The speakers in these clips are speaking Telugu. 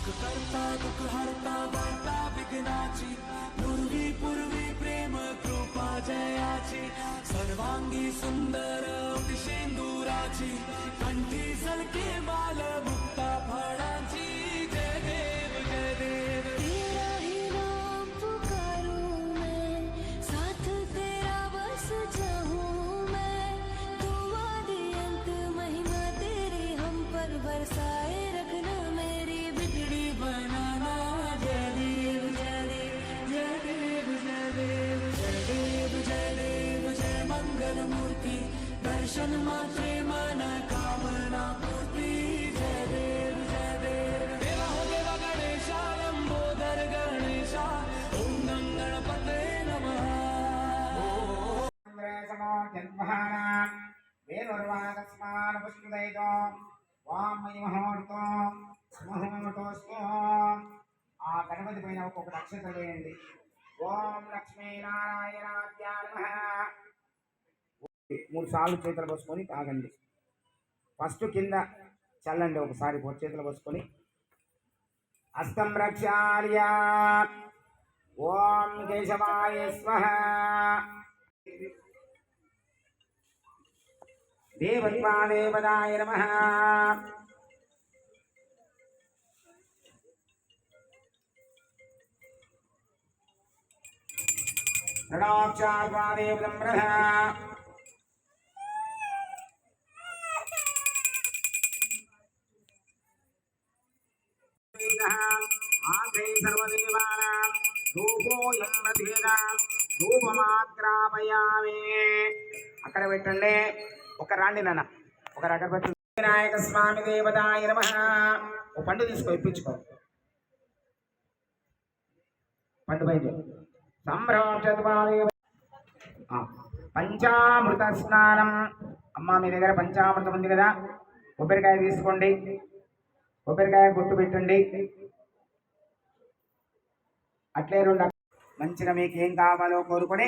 सुख करता दुःख हरता वार्ता विघ्नाची. पूर्वी पूर्वी प्रेम कृपा जयाची. सर्वांगी सुंदर शेंदुराची कंठी सलके माल દર્શનમાં પ્રેમન કામના પૂર્તિ જય દેવ જય દેવ દેવા હો દેવા ગણેશા લંબોદર ગણેશા ઓમ ગમ ગણપતે નમઃ గణపతి పైన ఒక్కొక్క నక్షత్రం వేయండి ఓం లక్ష్మీనారాయణాద్యా మూడు సార్లు చేతులు పోసుకొని తాగండి. ఫస్ట్ కింద చల్లండి ఒకసారి పొడి చేతులు పోసుకొని. హస్తం రక్షార్య ఓం కేశవాయ స్వహ. దేవత్వా దేవదాయ నమ. ప్రణాక్షాత్వా దేవతం ధూపమాగ్రామయామి అక్కడ పెట్టండి ఒక రాండి నాన్న. ఒక అక్కడ పెట్టండి. వినాయక స్వామి దేవతాయ నమ. ఓ పండు తీసుకో ఇప్పించుకో. పండు పైకి సంభ్రమం పంచామృత స్నానం. అమ్మ మీ దగ్గర పంచామృతం ఉంది కదా. కొబ్బరికాయ తీసుకోండి. కొబ్బరికాయ కొట్టు పెట్టండి. అట్లే రెండు మంచిగా మీకు ఏం కావాలో కోరుకొని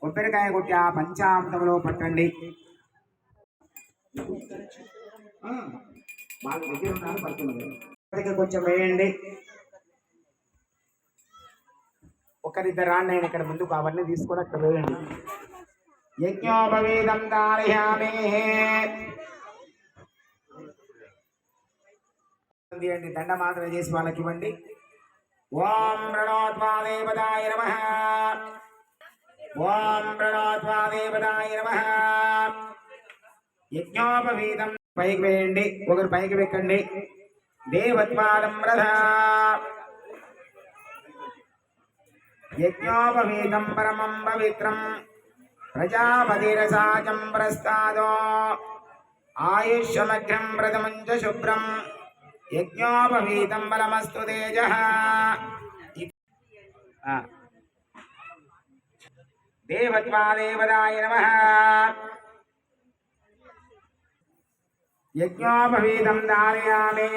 కొబ్బరికాయ కొట్టి ఆ పంచామృతంలో పట్టండి. కొంచెం వేయండి. ఒకరిద్దరు రాండి ఆయన ఇక్కడ ముందుకు అవన్నీ తీసుకొని అక్కడ వేయండి. యజ్ఞోపవేదం దారయామే దండ మాత్రం చేసి వాళ్ళకి ఇవ్వండి. ఓం ప్రణోత్వా దేవదాయ నమ. ఓం ప్రణోత్వా దేవదాయ నమ. యజ్ఞోపవీతం. పైకి వేయండి. ఒకరు పైకి వెక్కండి. దేవత్వాదం రథ. యజ్ఞోపవీతం పరమం పవిత్రం. ప్రజాపతిరసాచం ప్రస్తాదో. ఆయుష్యమఘ్రం ప్రథమం చ శుభ్రం. యజ్ఞోపవీతం బలమస్తు తేజ. దేవత్వాదేవదాయ నమ. యజ్ఞోపవీతం దారయామే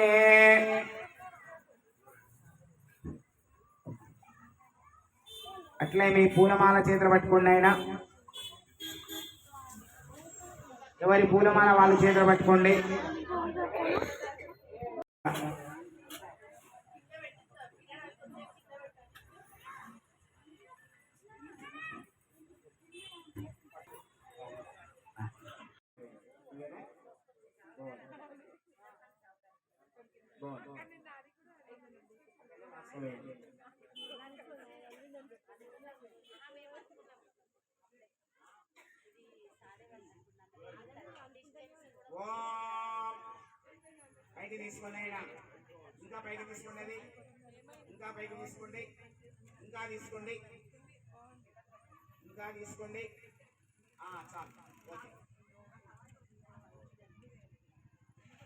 అట్లే మీ పూలమాల చేతులు పట్టుకోండి ఆయన ఎవరి పూలమాల వాళ్ళ చేతులు పట్టుకోండి ఓం పైకి తీసుకోండి ఆయన. ఇంకా పైకి తీసుకోండి. ఇంకా పైకి తీసుకోండి. ఇంకా తీసుకోండి. ఇంకా తీసుకోండి. ఆ, చాలు. ఓకే.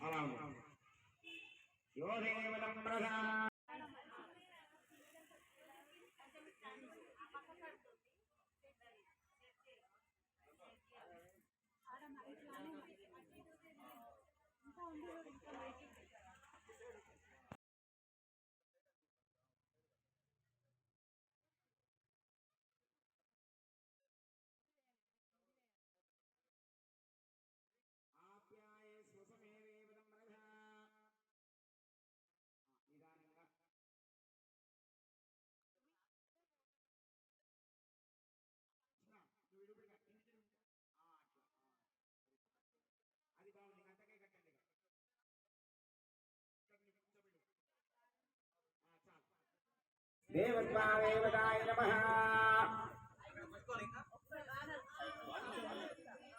అలా. యో ప్రధాన దేవత్వా దేవతాయ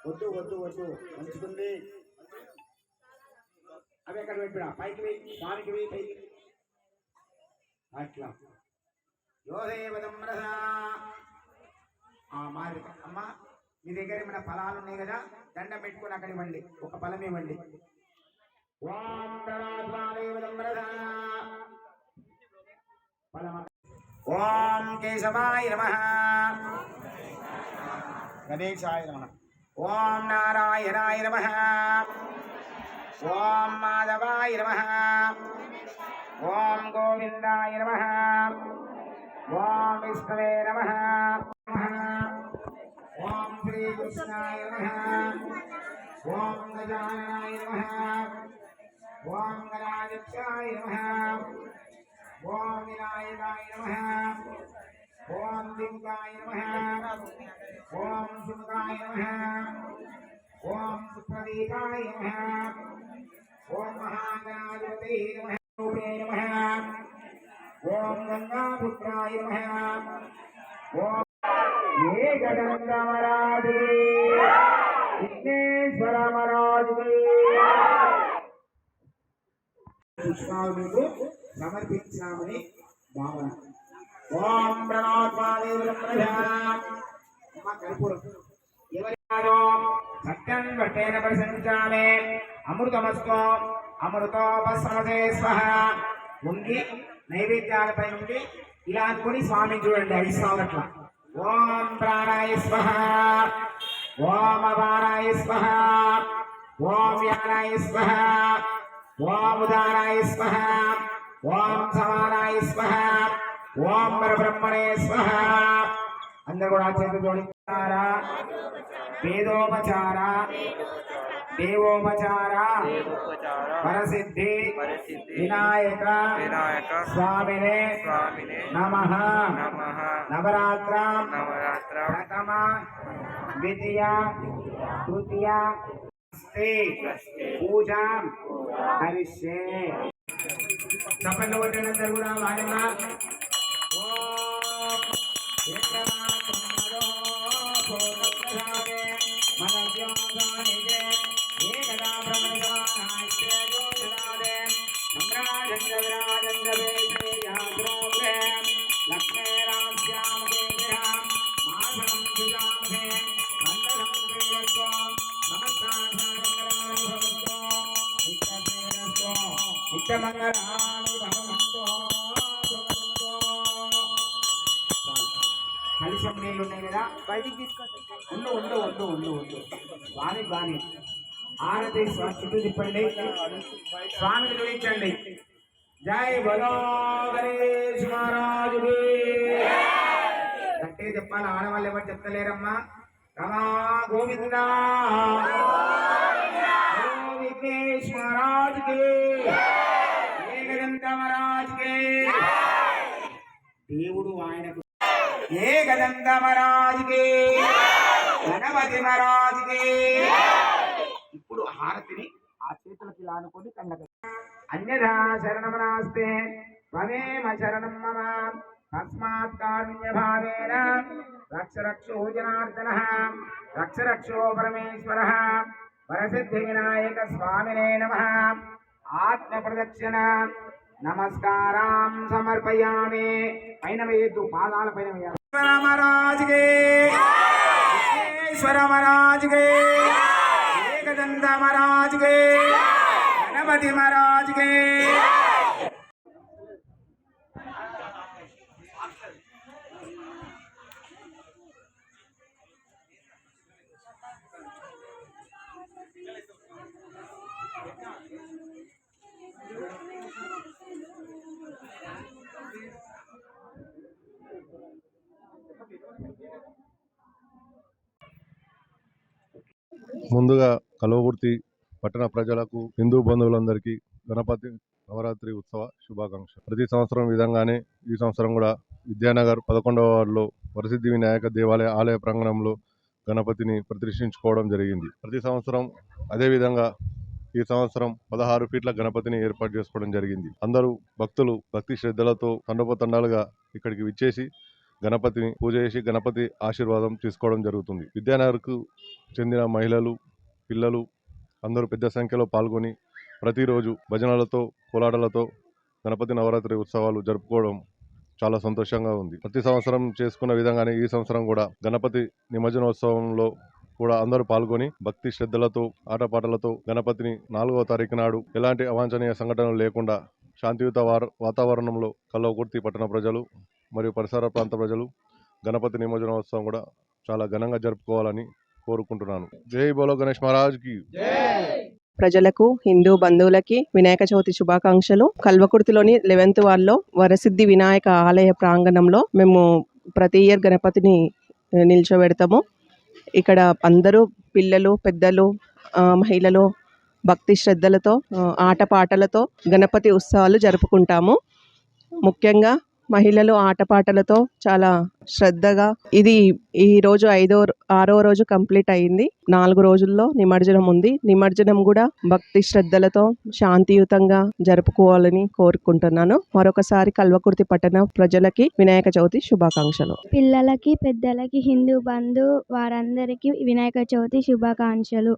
వద్దు వద్దు వద్దు. మంచుకుంది. అవి ఎక్కడ పెట్టినా పైకి వెయ్యి స్వామికి వెయ్యి పైకి అట్లా. యోదేవతం ఆ మారి అమ్మ మీ దగ్గర ఏమైనా ఫలాలు ఉన్నాయి కదా? దండం పెట్టుకుని అక్కడ ఇవ్వండి. ఒక ఫలం ఇవ్వండి. ఫలం ఓం కేశవాయ నమ. గణేశాయ నమ. ఓం నారాయణాయ నమ. ఓం మాధవాయ నమ. ఓం గోవిందాయ నమ. ఓం విష్ణవే నమ. ఓం శ్రీకృష్ణాయ నమ. ఓం గజాననాయ నమ. ఓం గణాధ్యక్షాయ నమ. ఓం వినాయకాయ నమ. ఓం లింగాయ నమ. ఓం సుముఖాయ నమ. ఓం సుప్రదీపాయ నమ. ఓం మహాగణాధిపతే నమ. రూపే నమ. ఓం గంగాపుత్రాయ నమ. ఓం ఏకదండమరాజే. విఘ్నేశ్వరమరాజే పుష్పాలు మీకు. సమర్పించామని భావన. ఓం ప్రణోత్మాదేవులం అమ్మ కర్పూరం. ఎవరి సత్యం వట్టేన ప్రశంసామే. అమృతమస్తో అమృతోపశ్రమతే స్వహ. ఉండి నైవేద్యాలపై నుండి ఇలా అనుకుని స్వామి చూడండి ఐదు ఓం ప్రాణాయ స్వహ. ఓం అపారాయ స్వహ. ఓం యానాయ స్వహ. ఓం ఉదారాయ స్వహ. ఓం సమానాయ స్వహ ఓం పరబ్రహ్మణే స్వహ. అందరు కూడా చేతులు జోడించారా? వేదోపచార. దేవోపచార. పరసిద్ధి. వినాయక. వినాయక స్వామినే. స్వామినే నమ. నవరాత్ర. నవరాత్ర ప్రథమ. ద్వితీయ. తృతీయ. శ్రీ పూజ. కరిష్యే చెప్పండి కొట్టినందరూ కూడా వాడమ్మా ఓం నీళ్ళు ఉన్నాయి కదా బయటికి తీసుకొచ్చి ఉండు ఉండు ఉండు ఉండు ఉండు. స్వామి బాని ఆరతి చుట్టూ తిప్పండి. స్వామిని చూపించండి జై బలో గణేష్ మహారాజుకి గట్టిగా చెప్పాలి ఆడవాళ్ళు ఎవరు చెప్తలేరమ్మా. రమా గోవింద. విఘ్నేష్ మహారాజుకి ఏకదంత మహారాజుకి దేవుడు ఆయనకు ఏకదంత మహారాజుకి గణపతి మహారాజుకి ఇప్పుడు హారతిని ఆ చేతులకి ఇలా అనుకొని కళ్ళకి అన్యథా శరణమనాస్తే. త్వమేమ శరణం మమ. తస్మాత్ కారుణ్య భావేన రక్ష రక్షో జనార్దన రక్ష రక్షో పరమేశ్వర. వరసిద్ధి వినాయక స్వామినే నమ. ఆత్మ ప్రదక్షిణ నమస్కారం సమర్పయామి. పైన వేయద్దు పాదాల పైన వేయాలి మహారాజుకి విఘ్నేశ్వర మహారాజుకి ఏకదంత గణపతి మహారాజుకి ముందుగా కలవకుర్తి పట్టణ ప్రజలకు హిందూ బంధువులందరికీ గణపతి నవరాత్రి ఉత్సవ శుభాకాంక్షలు. ప్రతి సంవత్సరం విధంగానే ఈ సంవత్సరం కూడా విద్యానగర్ పదకొండవ వార్డులో వరసిద్ధి వినాయక దేవాలయ ఆలయ ప్రాంగణంలో గణపతిని ప్రతిష్ఠించుకోవడం జరిగింది. ప్రతి సంవత్సరం అదేవిధంగా ఈ సంవత్సరం పదహారు ఫీట్ల గణపతిని ఏర్పాటు చేసుకోవడం జరిగింది. అందరూ భక్తులు భక్తి శ్రద్ధలతో తండోపతండాలుగా ఇక్కడికి విచ్చేసి గణపతిని పూజ చేసి గణపతి ఆశీర్వాదం తీసుకోవడం జరుగుతుంది. విద్యానగర్కు చెందిన మహిళలు పిల్లలు అందరూ పెద్ద సంఖ్యలో పాల్గొని ప్రతిరోజు భజనలతో కోలాటలతో గణపతి నవరాత్రి ఉత్సవాలు జరుపుకోవడం చాలా సంతోషంగా ఉంది. ప్రతి సంవత్సరం చేసుకున్న విధంగానే ఈ సంవత్సరం కూడా గణపతి నిమజ్జనోత్సవంలో కూడా అందరూ పాల్గొని భక్తి శ్రద్ధలతో ఆటపాటలతో గణపతిని నాలుగవ తారీఖు నాడు ఎలాంటి అవాంఛనీయ సంఘటనలు లేకుండా శాంతియుత వాతావరణంలో కల్లవకుర్తి పట్టణ ప్రజలు మరియు పరిసర ప్రాంత ప్రజలు గణపతి నిమజ్జనోత్సవం కూడా చాలా ఘనంగా జరుపుకోవాలని కోరుకుంటున్నాను. జై బోలో గణేష్ మహారాజ్కి. ప్రజలకు హిందూ బంధువులకి వినాయక చవితి శుభాకాంక్షలు. కల్వకుర్తిలోని లెవెన్త్ వార్డులో వరసిద్ధి వినాయక ఆలయ ప్రాంగణంలో మేము ప్రతి ఇయర్ గణపతిని నిల్చోబెడతాము. ఇక్కడ అందరూ పిల్లలు పెద్దలు మహిళలు భక్తి శ్రద్ధలతో ఆటపాటలతో గణపతి ఉత్సవాలు జరుపుకుంటాము. ముఖ్యంగా మహిళలు ఆటపాటలతో చాలా శ్రద్ధగా ఇది ఈ రోజు ఐదో ఆరో రోజు కంప్లీట్ అయింది. నాలుగు రోజుల్లో నిమజ్జనం ఉంది. నిమజ్జనం కూడా భక్తి శ్రద్ధలతో శాంతియుతంగా జరుపుకోవాలని కోరుకుంటున్నాను. మరొకసారి కల్వకుర్తి పట్టణ ప్రజలకి వినాయక చవితి శుభాకాంక్షలు. పిల్లలకి పెద్దలకి హిందూ బంధు వారందరికీ వినాయక చవితి శుభాకాంక్షలు.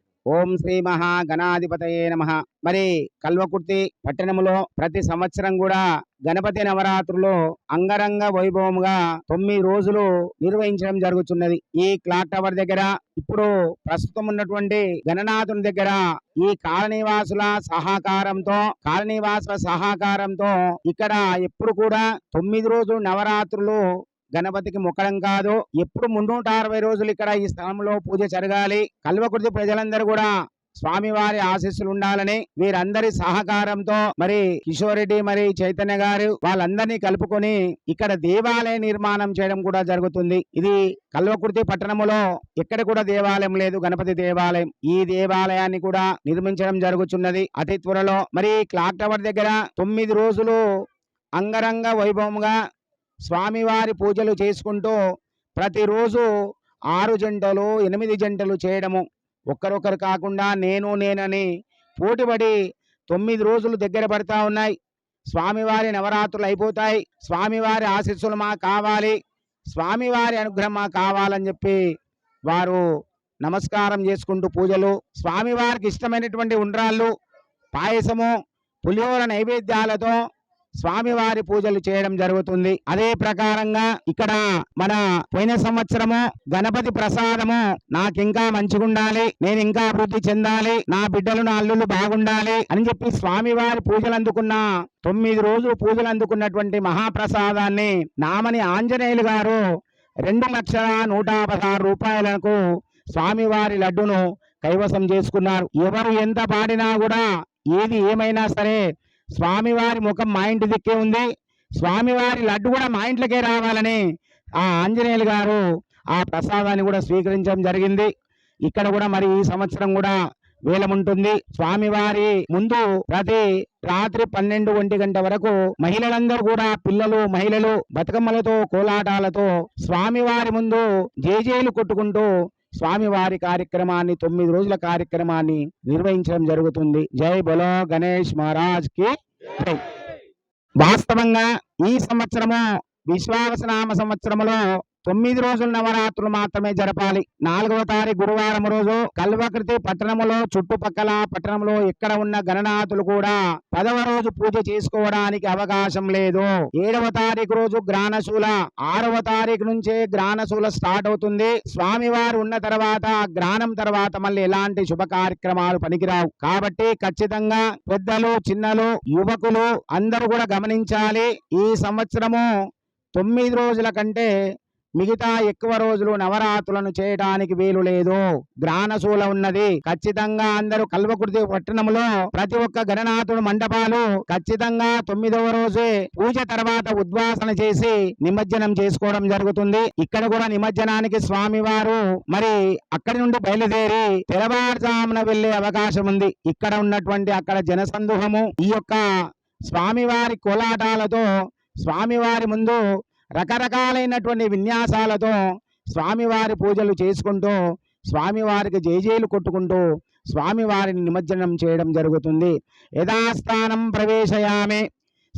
ఓం శ్రీ మహాగణాధిపతయే నమ. మరి కల్వకుర్తి పట్టణములో ప్రతి సంవత్సరం కూడా గణపతి నవరాత్రులు అంగరంగ వైభవముగా తొమ్మిది రోజులు నిర్వహించడం జరుగుతున్నది. ఈ క్లాక్ టవర్ దగ్గర ఇప్పుడు ప్రస్తుతం ఉన్నటువంటి గణనాథుని దగ్గర ఈ కాలనీవాసుల సహకారంతో కాలనీవాసుల సహకారంతో ఇక్కడ ఎప్పుడు కూడా తొమ్మిది రోజులు నవరాత్రులు గణపతికి మొక్కడం కాదు. ఎప్పుడు మున్నూట అరవై రోజులు ఇక్కడ ఈ స్థలంలో పూజ జరగాలి. కల్వకుర్తి ప్రజలందరూ కూడా స్వామివారి ఆశీస్సులు ఉండాలని వీరందరి సహకారంతో మరి కిషోర్ రెడ్డి మరి చైతన్య గారు వాళ్ళందరినీ కలుపుకొని ఇక్కడ దేవాలయ నిర్మాణం చేయడం కూడా జరుగుతుంది. ఇది కల్వకుర్తి పట్టణములో ఎక్కడ కూడా దేవాలయం లేదు. గణపతి దేవాలయం. ఈ దేవాలయాన్ని కూడా నిర్మించడం జరుగుతున్నది అతి త్వరలో మరి క్లాక్ టవర్ దగ్గర తొమ్మిది రోజులు అంగరంగ వైభవంగా స్వామివారి పూజలు చేసుకుంటూ ప్రతిరోజు ఆరు జంటలు ఎనిమిది జంటలు చేయడము. ఒక్కరొకరు కాకుండా నేను నేనని పోటీపడి తొమ్మిది రోజులు దగ్గర పడతా ఉన్నాయి. స్వామివారి నవరాత్రులు అయిపోతాయి. స్వామివారి ఆశీస్సులు మాకు కావాలి. స్వామివారి అనుగ్రహం మాకు కావాలని చెప్పి వారు నమస్కారం చేసుకుంటూ పూజలు. స్వామివారికి ఇష్టమైనటువంటి ఉండ్రాళ్ళు పాయసము పులిహోర నైవేద్యాలతో స్వామివారి పూజలు చేయడం జరుగుతుంది. అదే ప్రకారంగా ఇక్కడ మన పోయిన సంవత్సరము గణపతి ప్రసాదము నాకు ఇంకా మంచిగుండాలి నేను ఇంకా అభివృద్ధి చెందాలి నా బిడ్డలు నా అల్లుళ్ళు బాగుండాలి అని చెప్పి స్వామివారి పూజలు అందుకున్న తొమ్మిది రోజులు పూజలు అందుకున్నటువంటి మహాప్రసాదాన్ని నామని ఆంజనేయులు గారు రెండు లక్షల నూట పదహారు రూపాయలకు స్వామివారి లడ్డును కైవసం చేసుకున్నారు. ఎవరు ఎంత పాడినా కూడా ఏది ఏమైనా సరే స్వామివారి ముఖం మా ఇంటి దిక్కే ఉంది. స్వామివారి లడ్డు కూడా మా ఇంట్లోకే రావాలని ఆ ఆంజనేయులు గారు ఆ ప్రసాదాన్ని కూడా స్వీకరించడం జరిగింది. ఇక్కడ కూడా మరి ఈ సంవత్సరం కూడా వేలం ఉంటుంది. స్వామివారి ముందు ప్రతి రాత్రి పన్నెండు ఒంటి గంట వరకు మహిళలందరూ కూడా పిల్లలు మహిళలు బతుకమ్మలతో కోలాటాలతో స్వామివారి ముందు జేజేలు కొట్టుకుంటూ స్వామివారి కార్యక్రమాన్ని తొమ్మిది రోజుల కార్యక్రమాన్ని నిర్వహించడం జరుగుతుంది జై బలో గణేష్ మహారాజ్కి జై. వాస్తవంగా ఈ సంవత్సరము విశ్వావసనామ సంవత్సరములో తొమ్మిది రోజుల నవరాత్రులు మాత్రమే జరపాలి. నాలుగవ తారీఖు గురువారం రోజు కల్వకృతి పట్టణములో చుట్టుపక్కల పట్టణంలో ఇక్కడ ఉన్న గణనాథులు కూడా పదవ రోజు పూజ చేసుకోవడానికి అవకాశం లేదు. ఏడవ తారీఖు రోజు గ్రానశూల ఆరవ తారీఖు నుంచే గ్రానశూల స్టార్ట్ అవుతుంది. స్వామివారు ఉన్న తర్వాత గ్రానం తర్వాత మళ్ళీ ఎలాంటి శుభ కార్యక్రమాలు పనికిరావు. కాబట్టి ఖచ్చితంగా పెద్దలు చిన్నలు యువకులు అందరూ కూడా గమనించాలి. ఈ సంవత్సరము తొమ్మిది రోజుల కంటే మిగతా ఎక్కువ రోజులు నవరాత్రులను చేయడానికి వీలు లేదు. గ్రానశూల ఉన్నది. ఖచ్చితంగా అందరూ కల్వకుర్తి పట్టణంలో ప్రతి ఒక్క గణనాథుడు మండపాలు ఖచ్చితంగా తొమ్మిదవ రోజే పూజ తర్వాత ఉద్వాసన చేసి నిమజ్జనం చేసుకోవడం జరుగుతుంది. ఇక్కడ కూడా నిమజ్జనానికి స్వామివారు మరి అక్కడి నుండి బయలుదేరి తెల్లవారుజామున వెళ్ళే అవకాశం ఉంది. ఇక్కడ ఉన్నటువంటి అక్కడ జనసందుహము ఈ యొక్క స్వామివారి కోలాటాలతో స్వామివారి ముందు రకరకాలైనటువంటి విన్యాసాలతో స్వామివారి పూజలు చేసుకుంటూ స్వామివారికి జయజేలు కొట్టుకుంటూ స్వామివారిని నిమజ్జనం చేయడం జరుగుతుంది. యథాస్థానం ప్రవేశయామి.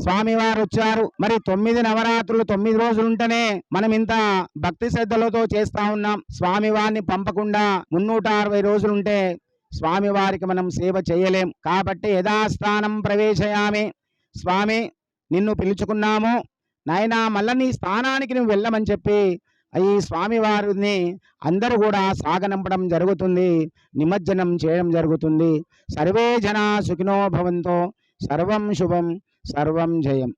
స్వామివారు వచ్చారు. మరి తొమ్మిది నవరాత్రులు తొమ్మిది రోజులు ఉంటేనే మనం ఇంత భక్తి శ్రద్ధలతో చేస్తా ఉన్నాం. స్వామివారిని పంపకుండా మున్నూట అరవై రోజులుంటే స్వామివారికి మనం సేవ చేయలేం. కాబట్టి యథాస్థానం ప్రవేశయామి. స్వామి నిన్ను పిలుచుకున్నాము. నాయనా మళ్ళా నీ స్థానానికి నువ్వు వెళ్ళమని చెప్పి ఈ స్వామివారిని అందరూ కూడా సాగనంపడం జరుగుతుంది నిమజ్జనం చేయడం జరుగుతుంది. సర్వే జనా సుఖినో భవంతో సర్వం శుభం సర్వం జయం.